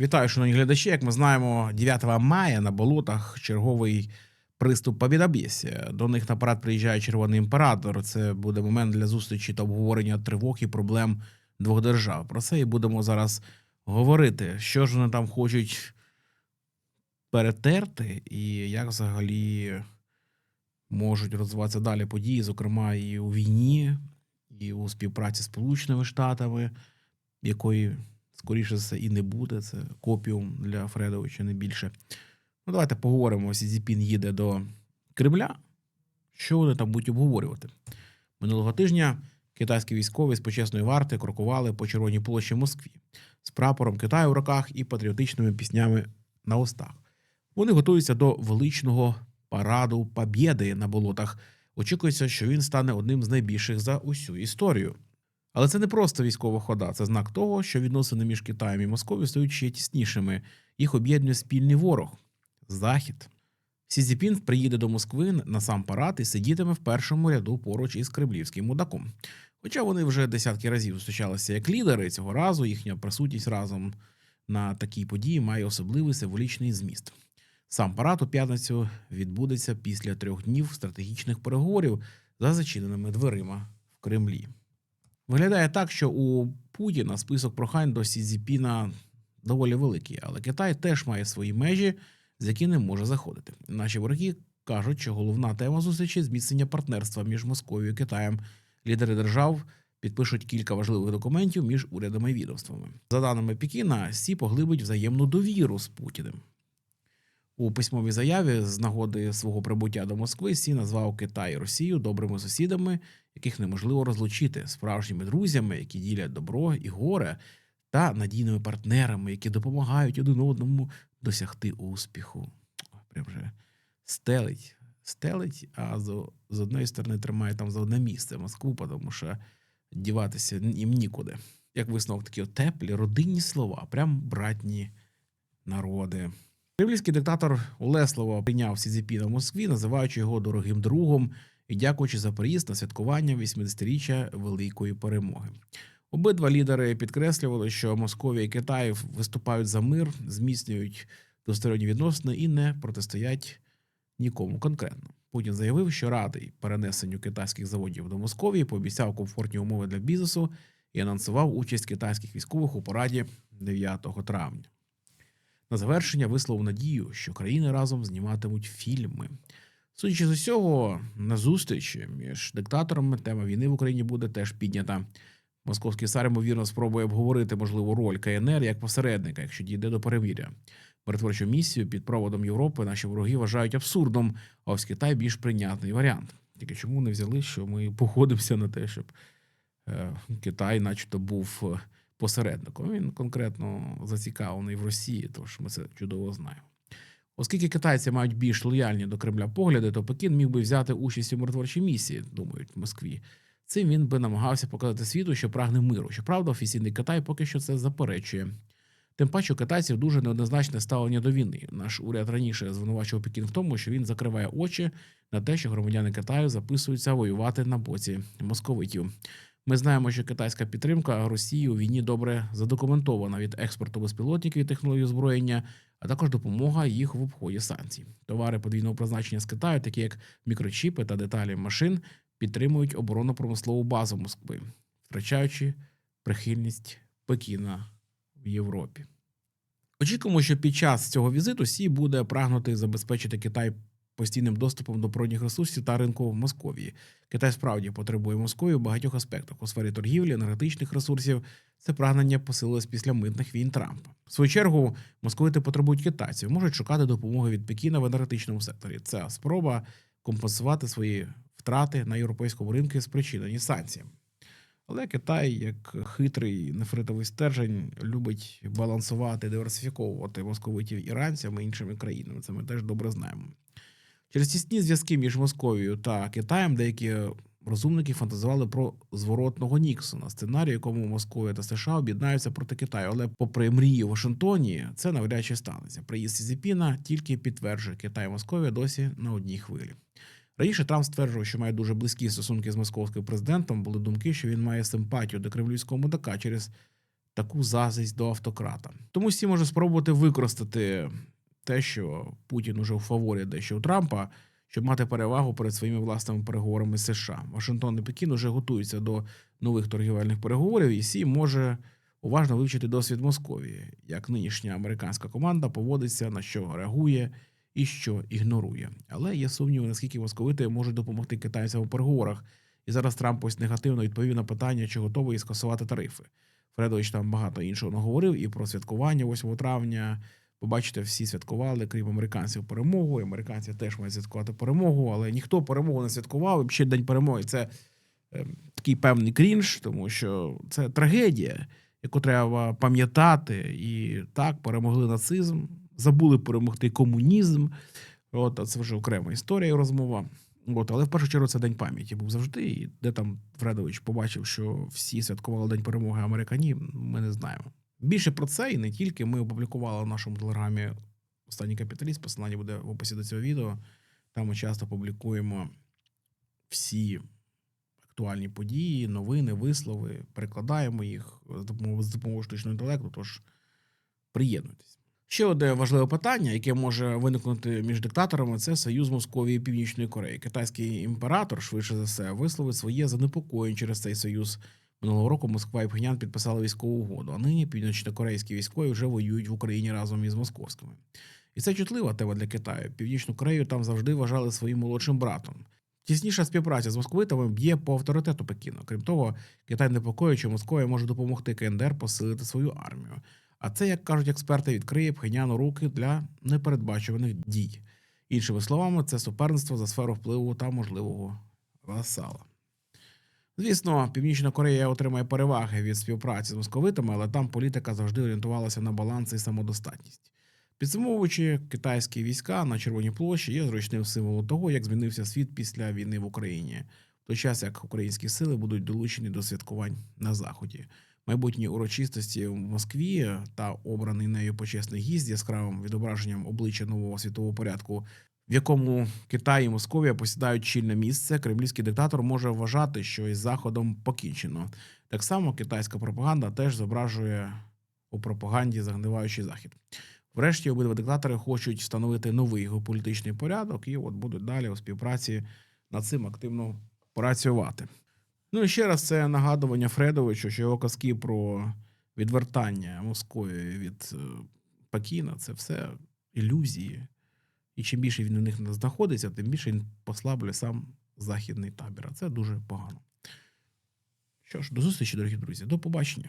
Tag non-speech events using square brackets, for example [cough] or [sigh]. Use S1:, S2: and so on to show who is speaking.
S1: Вітаю, шановні глядачі. Як ми знаємо, 9 мая на болотах черговий приступ побідобєсія. До них на парад приїжджає Червоний імператор. Це буде момент для зустрічі та обговорення тривог і проблем двох держав. Про це і будемо зараз говорити. Що ж вони там хочуть перетерти, і як взагалі можуть розвиватися далі події, зокрема і у війні, і у співпраці з Сполученими Штатами, якої скоріше за все, і не буде. Це копіум для Фредовича, не більше. Ну, давайте поговоримо. Сі Цзіпін їде до Кремля. Що вони там будуть обговорювати? Минулого тижня китайські військові з почесної варти крокували по Червоній площі Москві з прапором Китаю в руках і патріотичними піснями на устах. Вони готуються до величного параду Побєди на болотах. Очікується, що він стане одним з найбільших за усю історію. Але це не просто військова хода, це знак того, що відносини між Китаєм і Московією стають ще тіснішими. Їх об'єднує спільний ворог Захід. Сі Цзіпін приїде до Москви на сам парад і сидітиме в першому ряду поруч із кремлівським мудаком. Хоча вони вже десятки разів зустрічалися як лідери, цього разу їхня присутність разом на такій події має особливий символічний зміст. Сам парад у п'ятницю відбудеться після трьох днів стратегічних переговорів за зачиненими дверима в Кремлі. Виглядає так, що у Путіна список прохань до Сізіпіна доволі великий, але Китай теж має свої межі, з які не може заходити. Наші вороги кажуть, що головна тема зустрічі зміцнення партнерства між Московією і Китаєм. Лідери держав підпишуть кілька важливих документів між урядами і відомствами. За даними Пекіна, Сі поглибить взаємну довіру з Путіним. У письмовій заяві з нагоди свого прибуття до Москви Сі назвав Китай і Росію добрими сусідами, яких неможливо розлучити, справжніми друзями, які ділять добро і горе, та надійними партнерами, які допомагають один одному досягти успіху. Прям вже стелить, стелить, а з, з одної сторони тримає там за одне місце Москву, тому що діватися їм нікуди. Як висновок, такі теплі, родинні слова, прям братні народи. Кремлівський диктатор Улеслова прийняв Сізіпіна в Москві, називаючи його дорогим другом і дякуючи за приїзд на святкування 80-річчя великої перемоги. Обидва лідери підкреслювали, що Московія і Китай виступають за мир, зміцнюють двосторонні відносини і не протистоять нікому конкретно. Путін заявив, що радий перенесенню китайських заводів до Московії, пообіцяв комфортні умови для бізнесу і анонсував участь китайських військових у параді 9 травня. На завершення висловив надію, що країни разом зніматимуть фільми. Судячи з усього, на зустрічі між диктаторами тема війни в Україні буде теж піднята. Московський цар, ймовірно, спробує обговорити можливу роль КНР як посередника, якщо дійде до перемиря. Миротворчу місію під проводом Європи наші вороги вважають абсурдом, а ось Китай більш прийнятний варіант. Тільки чому не взяли, що ми [laughs] погодимося на те, щоб е, Китай, начебто, був е, посередником. Він конкретно зацікавлений в Росії, тож ми це чудово знаємо. Оскільки китайці мають більш лояльні до Кремля погляди, то Пекін міг би взяти участь у миротворчій місії, думають в Москві. Цим він би намагався показати світу, що прагне миру. Щоправда, офіційний Китай поки що це заперечує. Тим паче китайців дуже неоднозначне ставлення до війни. Наш уряд раніше звинувачував Пекін в тому, що він закриває очі на те, що громадяни Китаю записуються воювати на боці московитів. Ми знаємо, що китайська підтримка Росії у війні добре задокументована від експорту безпілотників і технологій озброєння, а також допомога їх в обході санкцій. Товари подвійного призначення з Китаю, такі як мікрочіпи та деталі машин, підтримують оборонно-промислову базу Москви, втрачаючи прихильність Пекіна в Європі. Очікуємо, що під час цього візиту Сі буде прагнути забезпечити Китай постійним доступом до природних ресурсів та ринку в Московії. Китай справді потребує Московії в багатьох аспектах у сфері торгівлі, енергетичних ресурсів. Це прагнення посилилось після митних війн Трампа. В свою чергу московити потребують китайців, можуть шукати допомоги від Пекіна в енергетичному секторі. Це спроба компенсувати свої втрати на європейському ринку, спричинені санкціями. Але Китай, як хитрий нефритовий стержень, любить балансувати, диверсифіковувати московитів іранцями і іншими країнами. Це ми теж добре знаємо. Через тісні зв'язки між Московією та Китаєм деякі розумники фантазували про зворотного Ніксона, сценарій, якому Московія та США об'єднаються проти Китаю. Але, попри мрії Вашингтоні, це навряд чи станеться. Приїзд Сізіпіна тільки підтверджує Китай і Московія досі на одній хвилі. Раніше Трамп стверджував, що має дуже близькі стосунки з московським президентом. Були думки, що він має симпатію до кремлівського мудака через таку заздрість до автократа. Тому всі може спробувати використати те, що Путін уже в фаворі дещо у Трампа, щоб мати перевагу перед своїми власними переговорами з США. Вашингтон і Пекін уже готуються до нових торгівельних переговорів, і Сі може уважно вивчити досвід Московії, як нинішня американська команда поводиться, на що реагує і що ігнорує. Але є сумніви, наскільки московити можуть допомогти китайцям у переговорах. І зараз Трамп ось негативно відповів на питання, чи готовий скасувати тарифи. Фредович там багато іншого наговорив і про святкування 8 травня. Побачите, всі святкували, крім американців, перемогу. І американці теж мають святкувати перемогу, але ніхто перемогу не святкував. І ще день перемоги це е, такий певний крінж, тому що це трагедія, яку треба пам'ятати. І так, перемогли нацизм, забули перемогти комунізм. От, а це вже окрема історія і розмова. От, але в першу чергу це день пам'яті був завжди. І де там Фредович побачив, що всі святкували День перемоги американі, ми не знаємо. Більше про це і не тільки ми опублікували в нашому телеграмі останній капіталіст. Посилання буде в описі до цього відео. Там ми часто публікуємо всі актуальні події, новини, вислови, перекладаємо їх з допомогою, штучного інтелекту. Тож приєднуйтесь. Ще одне важливе питання, яке може виникнути між диктаторами, це союз Московії і Північної Кореї. Китайський імператор, швидше за все, висловив своє занепокоєння через цей союз. Минулого року Москва і Пхенян підписали військову угоду, а нині північно-корейські військові вже воюють в Україні разом із московськими. І це чутлива тема для Китаю. Північну Корею там завжди вважали своїм молодшим братом. Тісніша співпраця з московитами б'є по авторитету Пекіну. Крім того, Китай непокоїть, що Московія може допомогти КНДР посилити свою армію. А це, як кажуть експерти, відкриє Пхеняну руки для непередбачуваних дій. Іншими словами, це суперництво за сферу впливу та можливого васала. Звісно, Північна Корея отримає переваги від співпраці з московитами, але там політика завжди орієнтувалася на баланс і самодостатність. Підсумовуючи, китайські війська на Червоній площі є зручним символом того, як змінився світ після війни в Україні, в той час як українські сили будуть долучені до святкувань на заході. Майбутні урочистості в Москві та обраний нею почесний гість з яскравим відображенням обличчя нового світового порядку, в якому Китай і Московія посідають чільне місце. Кремлівський диктатор може вважати, що із заходом покінчено. Так само китайська пропаганда теж зображує у пропаганді загниваючий захід. Врешті обидва диктатори хочуть встановити новий геополітичний порядок і от будуть далі у співпраці над цим активно працювати. Ну і ще раз це нагадування Фредовичу, що його казки про відвертання Московії від е, Пекіна це все ілюзії. І чим більше він у них знаходиться, тим більше він послаблює сам західний табір. А це дуже погано. Що ж, до зустрічі, дорогі друзі, до побачення.